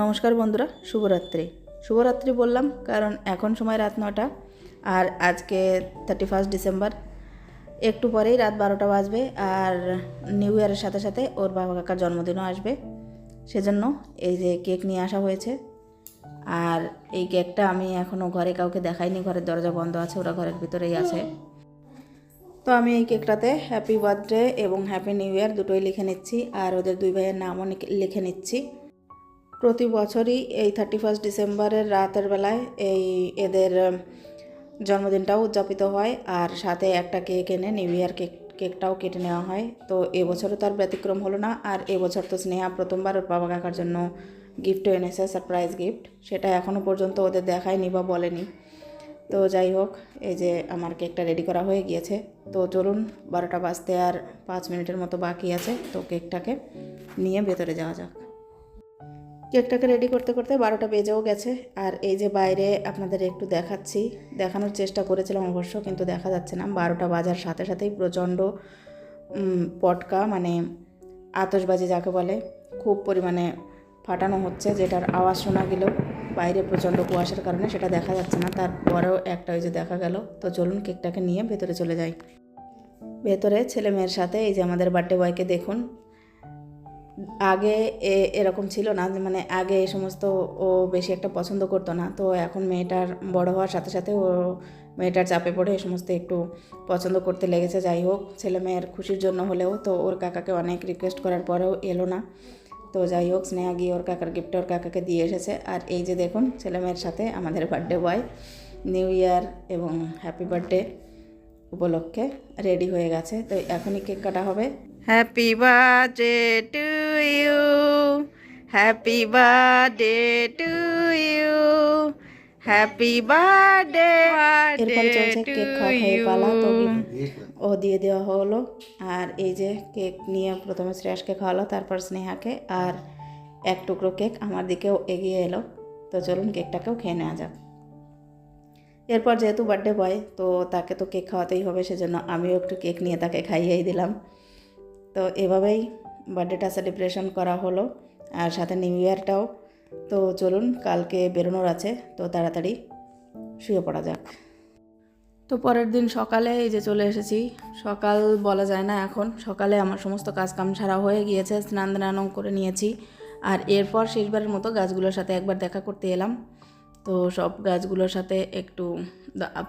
নমস্কার বন্ধুরা, শুভরাত্রি। শুভরাত্রি বললাম কারণ এখন সময় রাত নটা আর আজকে থার্টি ফার্স্ট ডিসেম্বর একটু পরেই রাত বারোটা বাজবে আর নিউ ইয়ারের সাথে সাথে ওর বাবা কাকার জন্মদিনও আসবে। সেজন্য এই যে কেক নিয়ে আসা হয়েছে আর এই কেকটা আমি এখনও ঘরে কাউকে দেখাইনি, ঘরের দরজা বন্ধ আছে, ওরা ঘরের ভিতরেই আছে। তো আমি এই কেকটাতে হ্যাপি বার্থডে এবং হ্যাপি নিউ ইয়ার দুটোই লিখে নিচ্ছি আর ওদের দুই ভাইয়ের নামও লিখে নিচ্ছি। প্রতি বছরই এই থার্টি ফার্স্ট ডিসেম্বরের রাতের বেলায় এই এদের জন্মদিনটাও উদযাপিত হয় আর সাথে একটা কেক এনে নিউ ইয়ার কেক, কেকটাও কেটে নেওয়া হয়। তো এবছরও তার ব্যতিক্রম হলো না আর এবছর তো স্নেহা প্রথমবার ওর বাবা কাকার জন্য গিফটও এনেছে সারপ্রাইজ গিফট সেটা এখনও পর্যন্ত ওদের দেখায়নি বা বলেনি। তো যাই হোক, এই যে আমার কেকটা রেডি করা হয়ে গিয়েছে। তো চলুন, বারোটা বাজতে আর পাঁচ মিনিটের মতো বাকি আছে। তো কেকটাকে নিয়ে ভেতরে যাওয়া যাক। কেকটাকে রেডি করতে করতে বারোটা বেজেও গেছে। আর এই যে বাইরে আপনাদের একটু দেখাচ্ছি, দেখানোর চেষ্টা করেছিলাম অবশ্য, কিন্তু দেখা যাচ্ছে না। বারোটা বাজার সাথে সাথেই প্রচণ্ড পটকা মানে আতসবাজি যাকে বলে, খুব পরিমাণে ফাটানো হচ্ছে, যেটার আওয়াজ শোনা গেলেও বাইরে প্রচণ্ড কুয়াশার কারণে সেটা দেখা যাচ্ছে না। তারপরেও একটা ওই যে দেখা গেল। তো চলুন কেকটাকে নিয়ে ভেতরে চলে যাই। ভেতরে ছেলে মেয়ের সাথে, এই যে আমাদের বার্থডে বয়কে দেখুন। আগে এ- এরকম ছিল না মানে আগে এই সমস্ত ও বেশি একটা পছন্দ করতো না। তো এখন মেয়েটার বড় হওয়ার সাথে সাথে ও মেয়েটার চাপে পড়ে এই সমস্ত একটু পছন্দ করতে লেগেছে। যাই হোক, ছেলে মেয়ের খুশির জন্য হলেও তো ওর কাকাকে অনেক রিকোয়েস্ট করার পরেও এলো না। তো যাই হোক, স্নেহা গিয়ে ওর কাকার গিফট ওর কাকাকে দিয়ে এসেছে। আর এই যে দেখুন, ছেলে মেয়ের সাথে আমাদের বার্থডে বয় নিউ ইয়ার এবং হ্যাপি বার্থডে উপলক্ষে রেডি হয়ে গেছে। তো এখনই কেক কাটা হবে। Happy birthday to you happy birthday to you happy birthday এরপরে চলছে কেক খাওয়া খাইয়ে পালা তো ও দিয়ে দেওয়া হলো। আর এই যে কেক নিয়ে প্রথমে শ্রেয়াসকে খাওয়ালো তারপর স্নেহাকে আর এক টুকরো কেক আমার দিকেও এগিয়ে এলো। তো চলুন কেকটাকেও খেয়ে নেওয়া যাক। এরপর যেহেতু বার্থডে বয় তো তাকে তো কেক খাওয়াতেই হবে সেজন্য আমিও একটু কেক নিয়ে তাকে খাইয়েই দিলাম। তো এভাবেই বার্থডেটা সেলিব্রেশন করা হলো আর সাথে নিউ ইয়ারটাও। তো চলুন, কালকে বেরোনোর আছে, তো তাড়াতাড়ি শুয়ে পড়া যাক। তো পরের দিন সকালে এই যে চলে এসেছি। সকাল বলা যায় না এখন। সকালে আমার সমস্ত কাজকাম সারা হয়ে গিয়েছে, স্নান দানও করে নিয়েছি। আর এরপর শেষবারের মতো গাছগুলোর সাথে একবার দেখা করতে এলাম। তো সব গাছগুলোর সাথে একটু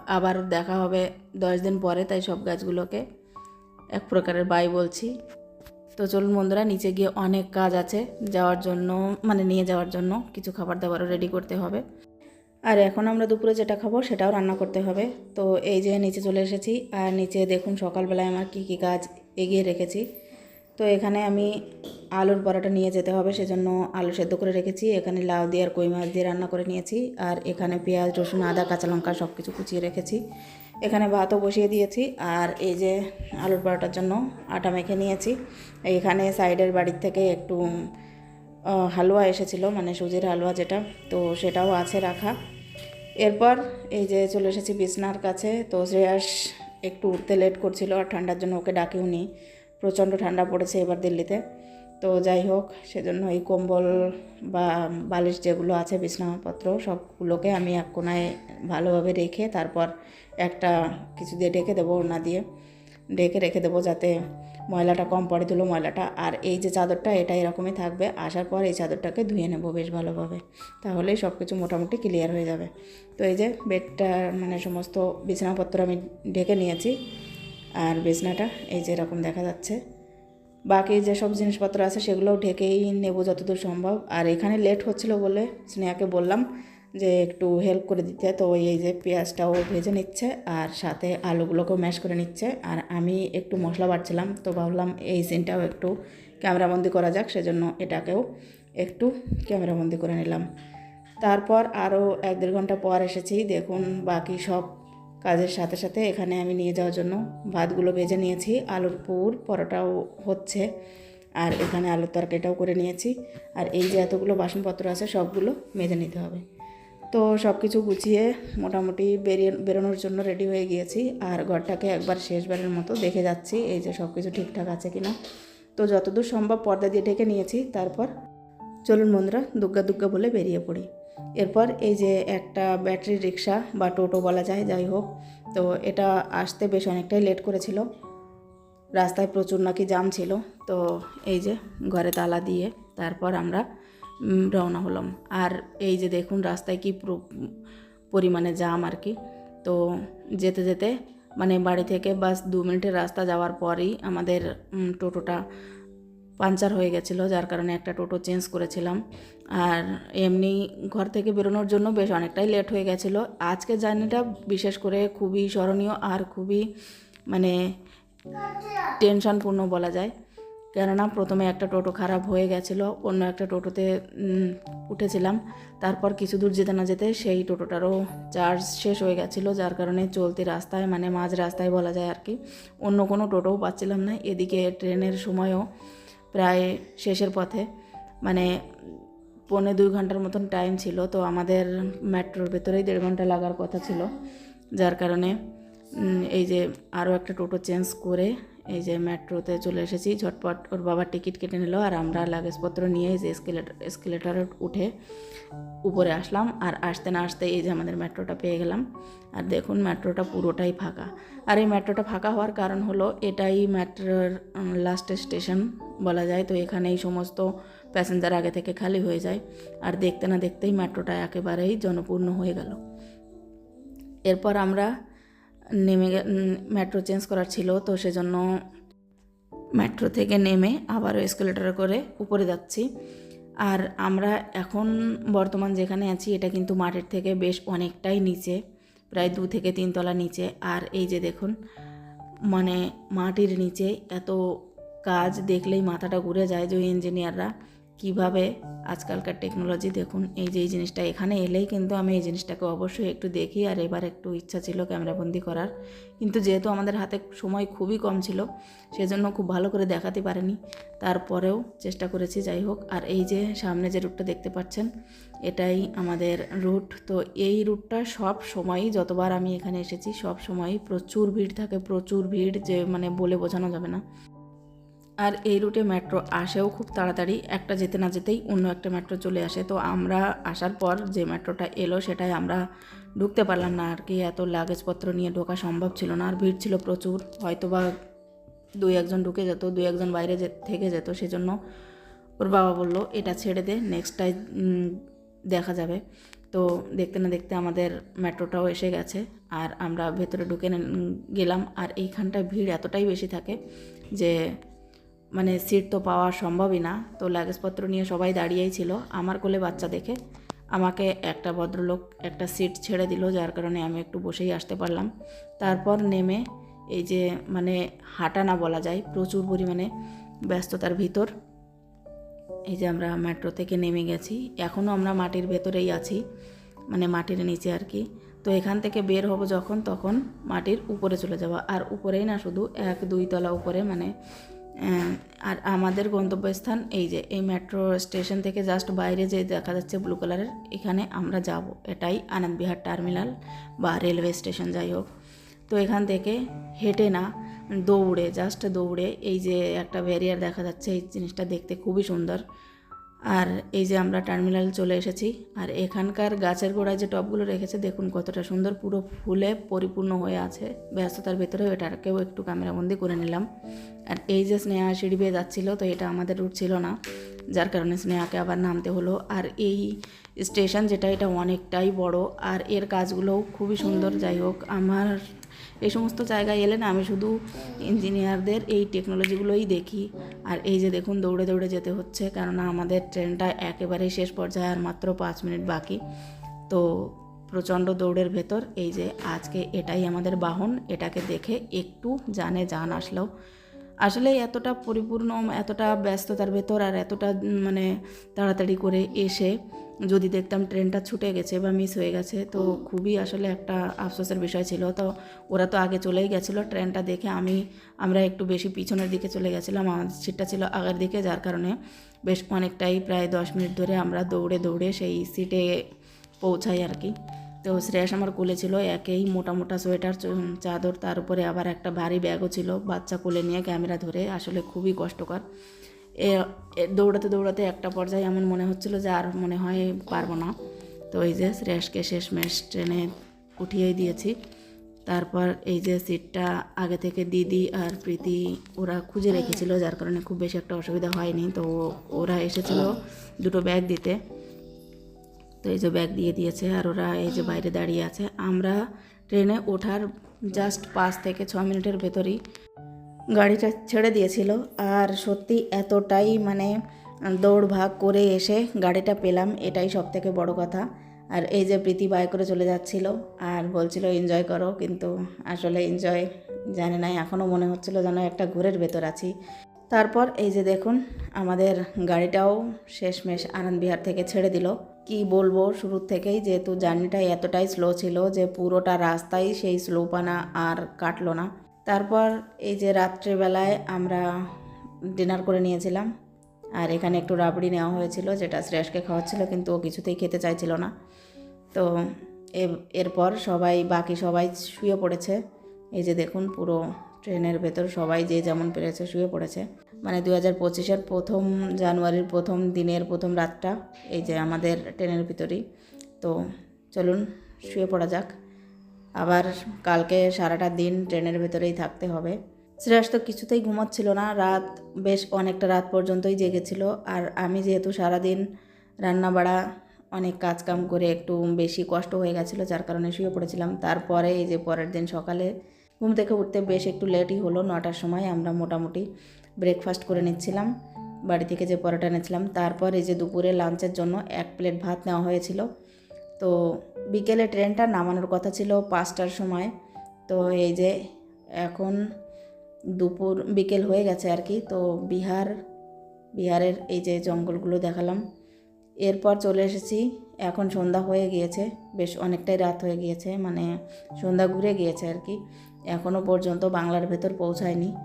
আবার দেখা হবে দশ দিন পরে, তাই সব গাছগুলোকে এক প্রকারের বাই বলছি। তো চলুন বন্ধুরা, নিচে গিয়ে অনেক কাজ আছে যাওয়ার জন্য মানে নিয়ে যাওয়ার জন্য। কিছু খাবার দাবারও রেডি করতে হবে। আর এখন আমরা দুপুরে যেটা খাব সেটাও রান্না করতে হবে। তো এই যে নিচে চলে এসেছি, আর নিচে দেখুন সকালবেলায় আমার কী কী কাজ এগিয়ে রেখেছি। তো এখানে আমি আলুর পরোটা নিয়ে যেতে হবে, সেজন্য আলু সেদ্ধ করে রেখেছি। এখানে লাউ দিয়ে আর কই মাছ দিয়ে রান্না করে নিয়েছি। আর এখানে পেঁয়াজ, রসুন, আদা, কাঁচা লঙ্কা সব কিছু কুচিয়ে রেখেছি। এখানে ভাতও বসিয়ে দিয়েছি আর এই যে আলুর পরোটার জন্য আটা মেখে নিয়েছি। এখানে সাইডের বাড়ির থেকে একটু হালুয়া এসেছিল মানে সুজির হালুয়া যেটা, তো সেটাও আছে রাখা। এরপর এই যে চলে এসেছি বিছনার কাছে, তো শ্রেয়াস একটু উঠতে লেট করছিল আর ঠান্ডার জন্য ওকে ডাকেও নি প্রচণ্ড ঠান্ডা পড়েছে এবার দিল্লিতে। তো যাই হোক, সেজন্য এই কম্বল বা বালিশ যেগুলো আছে, বিছনাপত্র সবগুলোকে আমি এক কোনায় ভালোভাবে রেখে তারপর একটা কিছু দিয়ে ডেকে দেবো ওড়না দিয়ে। ডেকে রেখে দেবো যাতে ময়লাটা কম পড়ে তুলো ময়লাটা। আর এই যে চাদরটা, এটা এরকমই থাকবে। আসার পর এই চাদরটাকে ধুয়ে নেব বেশ ভালোভাবে। তাহলেই সব কিছু মোটামুটি ক্লিয়ার হয়ে যাবে। তো এই যে বেডটা মানে সমস্ত বিছানাপত্র আমি ঢেকে নিয়েছি। আর বিছনাটা, এই যে এরকম দেখা যাচ্ছে। বাকি যেসব জিনিসপত্র আছে সেগুলোও ঢেকেই নেব যতদূর সম্ভব। আর এখানে লেট হচ্ছিল বলে স্নেহাকে বললাম যে একটু হেল্প করে দিতে। তো এই যে পেঁয়াজটাও ভেজে নিচ্ছে আর সাথে আলুগুলোকেও ম্যাশ করে নিচ্ছে। আর আমি একটু মশলা বাড়ছিলাম, তো ভাবলাম এই সিনটাও একটু ক্যামেরাবন্দি করা যাক, সেজন্য এটাকেও একটু ক্যামেরাবন্দি করে নিলাম। তারপর আরও এক দেড় ঘণ্টা পর এসেছি, দেখুন বাকি সব কাজের সাথে সাথে এখানে আমি নিয়ে যাওয়ার জন্য ভাতগুলো ভেজে নিয়েছি, আলুর পুর, পরোটাও হচ্ছে, আর এখানে আলুর তরকারিটাও করে নিয়েছি, আর এই যে এতগুলো বাসনপত্র আছে সবগুলো মেজে নিতে হবে। তো সব কিছু গুছিয়ে মোটামুটি বেরিয়ে, বেরোনোর জন্য রেডি হয়ে গিয়েছি, আর ঘরটাকে একবার শেষবারের মতো দেখে যাচ্ছি, এই যে সব কিছু ঠিকঠাক আছে কিনা। তো যতদূর সম্ভব পর্দা দিয়ে ঢেকে নিয়েছি, তারপর চলুন বন্ধুরা দুগ্গা দুগ্গা বলে বেরিয়ে পড়ি। এরপর এই যে একটা ব্যাটারি রিক্সা বা টোটো বলা যায়, যাই হোক, তো এটা আসতে বেশ অনেকটাই লেট করেছিল। রাস্তায় প্রচুর নাকি জাম ছিল, তো এই যে ঘরে তালা দিয়ে তারপর আমরা রওনা হলাম। আর এই যে দেখুন রাস্তায় কি পরিমাণে জাম আর কি। তো যেতে যেতে মানে বাড়ি থেকে বাস দু মিনিটের রাস্তা যাওয়ার পরেই আমাদের টোটোটা পাঞ্চার হয়ে গেছিল, যার কারণে একটা টোটো চেঞ্জ করেছিলাম। আর এমনি ঘর থেকে বেরোনোর জন্য বেশ অনেকটাই লেট হয়ে গেছিল। আজকে জার্নিটা বিশেষ করে খুবই স্মরণীয় আর খুবই মানে টেনশনপূর্ণ বলা যায়। কেননা প্রথমে একটা টোটো খারাপ হয়ে গেছিল, অন্য একটা টোটোতে উঠেছিলাম। তারপর কিছু দূর যেতে না যেতে সেই টোটোটারও চার্জ শেষ হয়ে গেছিল, যার কারণে চলতি রাস্তায় মানে মাঝ রাস্তায় বলা যায় আর কি, অন্য কোনো টোটোও পাচ্ছিলাম না। এদিকে ট্রেনের সময়ও প্রায় শেষের পথে। মানে পৌনে দুই ঘণ্টার মতন টাইম ছিল, তো আমাদের মেট্রোর ভেতরেই দেড় ঘণ্টা লাগার কথা ছিল। যার কারণে এই যে আরও একটা টোটো চেঞ্জ করে এই যে মেট্রোতে চলে এসেছি, ঝটপট ওর বাবার টিকিট কেটে নিল আর আমরা লাগেজপত্র নিয়ে এই যে এসকেলেটার এসকেলেটারে উঠে উপরে আসলাম আর আসতে না আসতে এই যে আমাদের মেট্রোটা পেয়ে গেলাম। আর দেখুন মেট্রোটা পুরোটাই ফাঁকা। আর এই মেট্রোটা ফাঁকা হওয়ার কারণ হলো এটাই মেট্রোর লাস্ট স্টেশন বলা যায়। তো এখানে এই সমস্ত প্যাসেঞ্জার আগে থেকে খালি হয়ে যায়। আর দেখতে না দেখতেই মেট্রোটা একেবারেই জনপূর্ণ হয়ে গেল। এরপর আমরা নেমে মেট্রো চেঞ্জ করার ছিল, তো সেজন্য মেট্রো থেকে নেমে আবারও এসকেলেটারে করে উপরে যাচ্ছি। আর আমরা এখন বর্তমান যেখানে আছি, এটা কিন্তু মাটির থেকে বেশ অনেকটাই নিচে, প্রায় দু থেকে তিন তলা নিচে। আর এই যে দেখুন মানে মাটির নিচে এত কাজ দেখলেই মাথাটা ঘুরে যায় যে ইঞ্জিনিয়াররা কীভাবে আজকালকার টেকনোলজি দেখুন, এই যে এই জিনিসটা এখানে এলেই কিন্তু আমি এই জিনিসটাকে অবশ্যই একটু দেখি আর এবার একটু ইচ্ছা ছিল ক্যামেরাবন্দি করার। কিন্তু যেহেতু আমাদের হাতে সময় খুবই কম ছিল, সেজন্য খুব ভালো করে দেখাতে পারেনি। তারপরেও চেষ্টা করেছি, যাই হোক। আর এই যে সামনে যে রুটটা দেখতে পাচ্ছেন, এটাই আমাদের রুট তো এই রুটটা সব সময়ই যতবার আমি এখানে এসেছি, সব সময়ই প্রচুর ভিড় থাকে, প্রচুর ভিড় যে মানে বলে বোঝানো যাবে না। আর এই রুটে মেট্রো আসেও খুব তাড়াতাড়ি একটা যেতে না যেতেই অন্য একটা মেট্রো চলে আসে। তো আমরা আসার পর যে মেট্রোটা এলো সেটাই আমরা ঢুকতে পারলাম না আর কি। এত লাগেজপত্র নিয়ে ঢোকা সম্ভব ছিল না। আর ভিড় ছিল প্রচুর। হয়তো বা দুই একজন ঢুকে যেত, দুই একজন বাইরে থেকে যেত সেজন্য ওর বাবা বলল, এটা ছেড়ে দে নেক্সটটাই দেখা যাবে। তো দেখতে না দেখতে আমাদের মেট্রোটাও এসে গেছে। আর আমরা ভেতরে ঢুকে গেলাম। আর এইখানটায় ভিড় এতটাই বেশি থাকে যে মানে সিট তো পাওয়া সম্ভবই না। তো লাগেজপত্র নিয়ে সবাই দাঁড়িয়েই ছিল, আমার কোলে বাচ্চা দেখে। আমাকে একটা ভদ্রলোক একটা সিট ছেড়ে দিল, যার কারণে আমি একটু বসেই আসতে পারলাম। তারপর নেমে এই যে মানে হাঁটা না বলা যায়, প্রচুর পরিমাণে ব্যস্ততার ভিতর এই যে আমরা মেট্রো থেকে নেমে গেছি। এখনও আমরা মাটির ভেতরেই আছি মানে মাটির নিচে আর কি। তো এখান থেকে বের হব যখন, তখন মাটির উপরে চলে যাব। আর উপরেই না, শুধু এক দুই তলা উপরে মানে আর আমাদের গন্তব্যস্থান এই যে, এই মেট্রো স্টেশন থেকে জাস্ট বাইরে যে দেখা যাচ্ছে ব্লু কালারের এখানে আমরা যাব। এটাই আনন্দবিহার টার্মিনাল বা রেলওয়ে স্টেশন যাই হোক। তো এখান থেকে হেঁটে না, দৌড়ে জাস্ট দৌড়ে এই যে একটা ব্যারিয়ার দেখা যাচ্ছে, এই জিনিসটা দেখতে খুবই সুন্দর। আর এই যে আমরা টার্মিনাল চলে এসেছি, আর এখানকার গাছের গোড়ায় যে টবগুলো রেখেছে, দেখুন কতটা সুন্দর, পুরো ফুলে পরিপূর্ণ হয়ে আছে। ব্যস্ততার ভেতরেও এটাকেও একটু ক্যামেরাবন্দি করে নিলাম। আর এই যে স্নেহা সিঁড়ি বেয়ে যাচ্ছিল, তো এটা আমাদের রুট ছিল না, যার কারণে স্নেহাকে আবার নামতে হলো। আর এই স্টেশন যেটা, এটা অনেকটাই বড়, আর এর কাজগুলোও খুবই সুন্দর। যাই হোক, আমার এই সমস্ত জায়গায় এলে না আমি শুধু ইঞ্জিনিয়ারদের এই টেকনোলজিগুলোই দেখি। আর এই যে দেখুন দৌড়ে দৌড়ে যেতে হচ্ছে, কেননা আমাদের ট্রেনটা একেবারে শেষ পর্যায়ে আর মাত্র পাঁচ মিনিট বাকি। তো প্রচণ্ড দৌড়ের ভেতর এই যে আজকে এটাই আমাদের বাহন, এটাকে দেখে একটু জানে জান আসলেও আসলে এতটা পরিপূর্ণ, এতটা ব্যস্ততার ভেতর আর এতটা মানে তাড়াতাড়ি করে এসে যদি দেখতাম ট্রেনটা ছুটে গেছে বা মিস হয়ে গেছে, তো খুবই আসলে একটা আফসোসের বিষয় ছিল। তো ওরা তো আগে চলেই গেছিল ট্রেনটা দেখে, আমি, আমরা একটু বেশি পিছনের দিকে চলে গেছিলাম আমাদের সিটটা ছিল আগের দিকে, যার কারণে বেশ অনেকটাই, প্রায় দশ মিনিট ধরে আমরা দৌড়ে দৌড়ে সেই সিটে পৌঁছাই আর কি। তো শ্রেয়াস আমার কোলে ছিল, একেই মোটা মোটা সোয়েটার চাদর, তার উপরে আবার একটা ভারী ব্যাগও ছিল, বাচ্চা কোলে নিয়ে ক্যামেরা ধরে, আসলে খুবই কষ্টকর। এ- দৌড়াতে দৌড়াতে একটা পর্যায়ে এমন মনে হচ্ছিল যে আর মনে হয় পারব না। তো এই যে শ্রেয়সকে শেষমেশ ট্রেনে উঠিয়ে দিয়েছি। তারপর এই যে সিটটা আগে থেকে দিদি আর প্রীতি ওরা খুঁজে রেখেছিল, যার কারণে খুব বেশি একটা অসুবিধা হয়নি। তো ওরা এসেছিল দুটো ব্যাগ দিতে। তো এই যে ব্যাগ দিয়ে দিয়েছে আর ওরা এই যে বাইরে দাঁড়িয়ে আছে। আমরা ট্রেনে ওঠার জাস্ট পাঁচ থেকে ছ মিনিটের ভেতরেই গাড়িটা ছেড়ে দিয়েছিল। আর সত্যি এতটাই মানে দৌড় ভাগ করে এসে গাড়িটা পেলাম, এটাই সব থেকে বড় কথা। আর এই যে প্রীতি বাই করে চলে যাচ্ছিল আর বলছিল এনজয় করো। কিন্তু আসলে এনজয় জানি না এখনও মনে হচ্ছিল যেন একটা ঘোরের ভেতর আছি। তারপর এই যে দেখুন, আমাদের গাড়িটাও শেষমেশ আনন্দবিহার থেকে ছেড়ে দিল। কি বলব শুরুর থেকেই যেহেতু জার্নিটা এতটাই স্লো ছিল যে পুরোটা রাস্তায় সেই স্লোপানা আর কাটলো না। তারপর এই যে রাত্রেবেলায় আমরা ডিনার করে নিয়েছিলাম আর এখানে একটু রাবড়ি নেওয়া হয়েছিল যেটা শ্রেয়সকে খাওয়াচ্ছিল কিন্তু ও কিছুতেই খেতে চাইছিল না। তো এরপর সবাই, বাকি সবাই শুয়ে পড়েছে। এই যে দেখুন পুরো ট্রেনের ভেতর সবাই যে যেমন পেরেছে শুয়ে পড়েছে। মানে দু হাজার পঁচিশের প্রথম জানুয়ারির প্রথম দিনের প্রথম রাতটা, এই যে আমাদের ট্রেনের ভিতরেই। তো চলুন, শুয়ে পড়া যাক। আবার কালকে সারাটা দিন ট্রেনের ভেতরেই থাকতে হবে। শ্রেয়াস তো কিছুতেই ঘুমাচ্ছিল না, রাত বেশ অনেকটা রাত পর্যন্তই জেগেছিল। আর আমি যেহেতু সারাদিন রান্না বাড়া অনেক কাজ কাম করে একটু বেশি কষ্ট হয়ে গেছিল, যার কারণে শুয়ে পড়েছিলাম। তারপরে এই যে পরের দিন সকালে ঘুম থেকে উঠতে বেশ একটু লেটই হলো, নটার সময় আমরা মোটামুটি ব্রেকফাস্ট করে নিচ্ছিলাম। বাড়ি থেকে যে পরোটা এনেছিলাম, তারপর এই যে দুপুরে লাঞ্চের জন্য এক প্লেট ভাত নেওয়া হয়েছিল। তো বিকেলে ট্রেনটা নামানোর কথা ছিল পাঁচটার সময়। তো এই যে এখন দুপুর, বিকেল হয়ে গেছে আর কি। তো বিহার, বিহারের এই যে জঙ্গলগুলো দেখালাম। এরপর চলে এসেছি। এখন সন্ধ্যা হয়ে গিয়েছে, বেশ অনেকটাই রাত হয়ে গিয়েছে মানে সন্ধ্যা ঘুরে গিয়েছে আর কি। এখনও পর্যন্ত বাংলার ভেতর পৌঁছায়নি।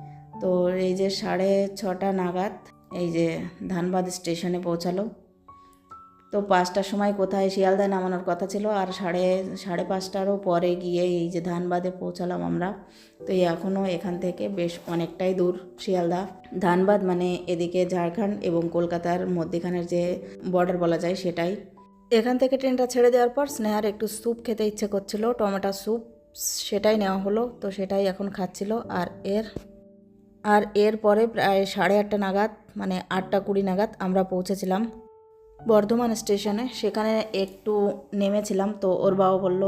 তো এই যে সাড়ে ছটা নাগাদ এই যে ধানবাদ স্টেশনে পৌঁছালো। তো পাঁচটার সময় কোথায় শিয়ালদায় নামানোর কথা ছিল আর সাড়ে সাড়ে পাঁচটারও পরে গিয়ে এই যে ধানবাদে পৌঁছালাম আমরা। তো এখনও এখান থেকে বেশ অনেকটাই দূর শিয়ালদা। ধানবাদ মানে এদিকে ঝাড়খণ্ড এবং কলকাতার মধ্যেখানের যে বর্ডার বলা যায় সেটাই। এখান থেকে ট্রেনটা ছেড়ে দেওয়ার পর স্নেহার একটু স্যুপ খেতে ইচ্ছে করছিল, টমেটো স্যুপ সেটাই নেওয়া হলো, তো সেটাই এখন খাচ্ছিল। আর এর, আর এরপরে প্রায় সাড়ে আটটা নাগাদ মানে আটটা কুড়ি নাগাদ আমরা পৌঁছেছিলাম বর্ধমান স্টেশনে। সেখানে একটু নেমেছিলাম, তো ওর বাবা বলল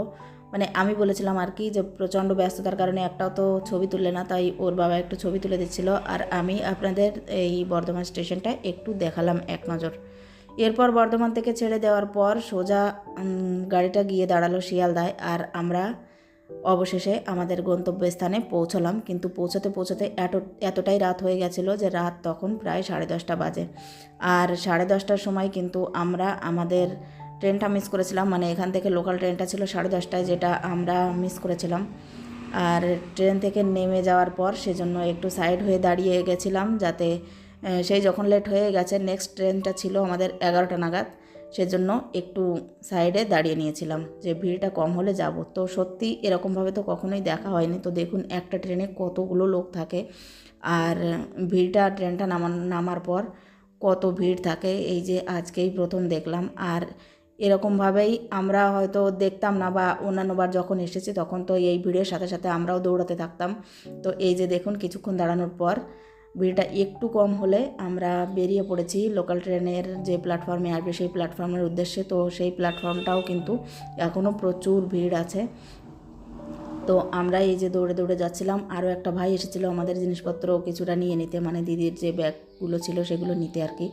মানে আমি বলেছিলাম আর কি যে প্রচণ্ড ব্যস্ততার কারণে একটাও তো ছবি তুললে না, তাই ওর বাবা একটু ছবি তুলে দিচ্ছিল। আর আমি আপনাদের এই বর্ধমান স্টেশনটা একটু দেখালাম এক নজর। এরপর বর্ধমান থেকে ছেড়ে দেওয়ার পর সোজা গাড়িটা গিয়ে দাঁড়াল শিয়ালদায়। আর আমরা অবশেষে আমাদের গন্তব্যস্থানে পৌঁছলাম, কিন্তু পৌঁছাতে পৌঁছাতে এত এতটাই রাত হয়ে গেছিল যে রাত তখন প্রায় সাড়ে দশটা বাজে। আর সাড়ে দশটার সময় কিন্তু আমরা আমাদের ট্রেনটা মিস করেছিলাম মানে এখান থেকে লোকাল ট্রেনটা ছিল সাড়ে দশটায় যেটা আমরা মিস করেছিলাম। আর ট্রেন থেকে নেমে যাওয়ার পর সেজন্য একটু সাইড হয়ে দাঁড়িয়ে গেছিলাম যাতে সেই যখন লেট হয়ে গেছে নেক্সট ট্রেনটা ছিল আমাদের এগারোটা নাগাদ। সেজন্য একটু সাইডে দাঁড়িয়ে নিয়েছিলাম যে ভিড়টা কম হলে যাব। তো সত্যি এরকমভাবে তো কখনোই দেখা হয়নি। তো দেখুন, একটা ট্রেনে কতগুলো লোক থাকে আর ভিড়টা ট্রেনটা নামান, নামার পর কত ভিড় থাকে, এই যে আজকেই প্রথম দেখলাম। আর এরকমভাবেই আমরা হয়তো দেখতাম না বা অন্যান্যবার যখন এসেছি তখন তো এই ভিড়ের সাথে সাথে আমরাও দৌড়াতে থাকতাম। তো এই যে দেখুন, কিছুক্ষণ দাঁড়ানোর পর ভিড়টা একটু কম হলে আমরা বেরিয়ে পড়েছি লোকাল ট্রেনের যে প্ল্যাটফর্মে আসবে, সেই প্ল্যাটফর্মের উদ্দেশ্যে। তো সেই প্ল্যাটফর্মটাও কিন্তু এখনও প্রচুর ভিড় আছে। তো আমরা এই যে দৌড়ে দৌড়ে যাচ্ছিলাম, আরও একটা ভাই এসেছিল আমাদের জিনিসপত্র কিছুটা নিয়ে নিতে মানে দিদির যে ব্যাগগুলো ছিল সেগুলো নিতে আর কি।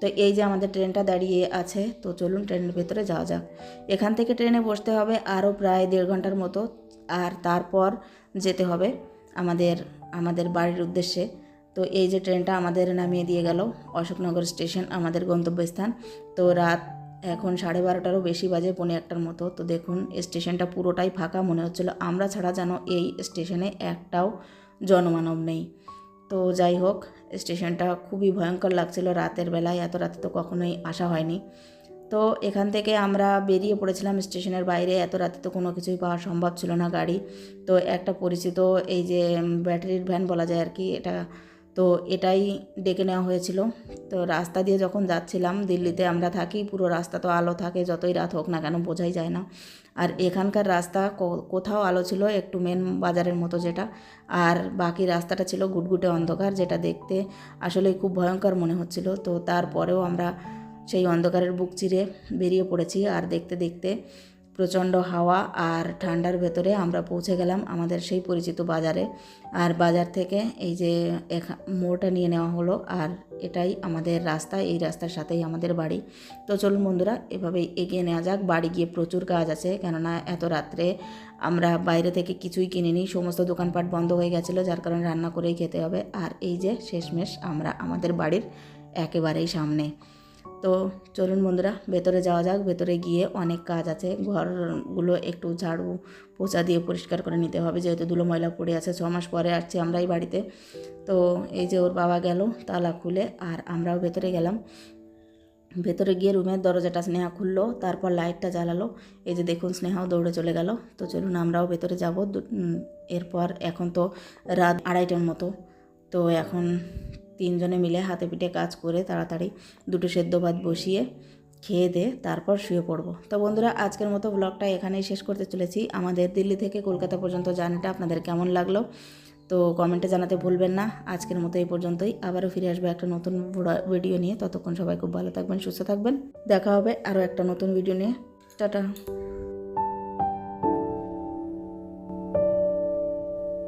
তো এই যে আমাদের ট্রেনটা দাঁড়িয়ে আছে, তো চলুন ট্রেনের ভেতরে যাওয়া যাক। এখান থেকে ট্রেনে বসতে হবে আরও প্রায় দেড় ঘণ্টার মতো, আর তারপর যেতে হবে আমাদের আমাদের বাড়ির উদ্দেশ্যে। তো এই যে ট্রেনটা আমাদের নামিয়ে দিয়ে গেল, অশোকনগর স্টেশন আমাদের গন্তব্যস্থান। তো রাত এখন সাড়ে বারোটারও বেশি বাজে, পৌনে একটার মতো। তো দেখুন স্টেশনটা পুরোটাই ফাঁকা মনে হচ্ছিল। আমরা ছাড়া যেন এই স্টেশনে একটাও জনমানব নেই। তো যাই হোক, স্টেশনটা খুবই ভয়ঙ্কর লাগছিল রাতের বেলায়, এত রাতে তো কখনোই আসা হয়নি। তো এখান থেকে আমরা বেরিয়ে পড়েছিলাম স্টেশনের বাইরে, এত রাতে তো কোনো কিছুই পাওয়া সম্ভব ছিল না গাড়ি। তো একটা পরিচিত এই যে ব্যাটারির ভ্যান বলা যায় আর কি, এটা তো এটাই ডেকে নেওয়া হয়েছিল। তো রাস্তা দিয়ে যখন যাচ্ছিলাম, দিল্লিতে আমরা থাকি, পুরো রাস্তা তো আলো থাকে, যতই রাত হোক না কেন বোঝাই যায় না। আর এখানকার রাস্তা কোথাও আলো ছিল, একটু মেন বাজারের মতো যেটা। আর বাকি রাস্তাটা ছিল গুটগুটে অন্ধকার, যেটা দেখতে আসলে খুব ভয়ঙ্কর মনে হচ্ছিল। তো তারপরেও আমরা সেই অন্ধকারের বুক চিরে বেরিয়ে পড়েছি। আর দেখতে দেখতে প্রচণ্ড হাওয়া আর ঠান্ডার ভেতরে আমরা পৌঁছে গেলাম আমাদের সেই পরিচিত বাজারে। আর বাজার থেকে এই যে মোড়টা নিয়ে নেওয়া হলো আর এটাই আমাদের রাস্তা, এই রাস্তার সাথেই আমাদের বাড়ি। তো চলুন বন্ধুরা, এভাবেই এগিয়ে নেওয়া যাক। বাড়ি গিয়ে প্রচুর কাজ আছে, কেননা এত রাত্রে আমরা বাইরে থেকে কিছুই কিনিনি। সমস্ত দোকানপাট বন্ধ হয়ে গেছিল, যার কারণে রান্না করেই খেতে হবে। আর এই যে শেষমেশ আমরা আমাদের বাড়ির একেবারেই সামনে। তো চলুন বন্ধুরা, ভেতরে যাওয়া যাক। ভেতরে গিয়ে অনেক কাজ আছে। ঘরগুলো একটু ঝাড়ু পোচা দিয়ে পরিষ্কার করে নিতে হবে, যেহেতু ধুলো ময়লা পড়ে আছে, ছ মাস পরে আসছি আমরা এই বাড়িতে। তো এই যে ওর বাবা গেল তালা খুলে, আর আমরাও ভেতরে গেলাম। ভেতরে গিয়ে রুমের দরজাটা স্নেহা খুললো, তারপর লাইটটা জ্বালালো। এই যে দেখুন, স্নেহাও দৌড়ে চলে গেল। তো চলুন, আমরাও ভেতরে যাব। এরপর এখন তো রাত আড়াইটার মতো। তো এখন তিনজনে মিলে হাতে পিঠে কাজ করে তাড়াতাড়ি দুটো সেদ্ধ ভাত বসিয়ে খেয়ে দে, তারপর শুয়ে পড়ব। তো বন্ধুরা, আজকের মতো ব্লগটা এখানেই শেষ করতে চলেছি। আমাদের দিল্লি থেকে কলকাতা পর্যন্ত জার্নিটা আপনাদের কেমন লাগল, তো কমেন্টে জানাতে ভুলবেন না। আজকের মতো এই পর্যন্তই। আবারও ফিরে আসবে একটা নতুন ভিডিও নিয়ে। ততক্ষণ সবাই খুব ভালো থাকবেন, সুস্থ থাকবেন। দেখা হবে আরও একটা নতুন ভিডিও নিয়ে। টাটা।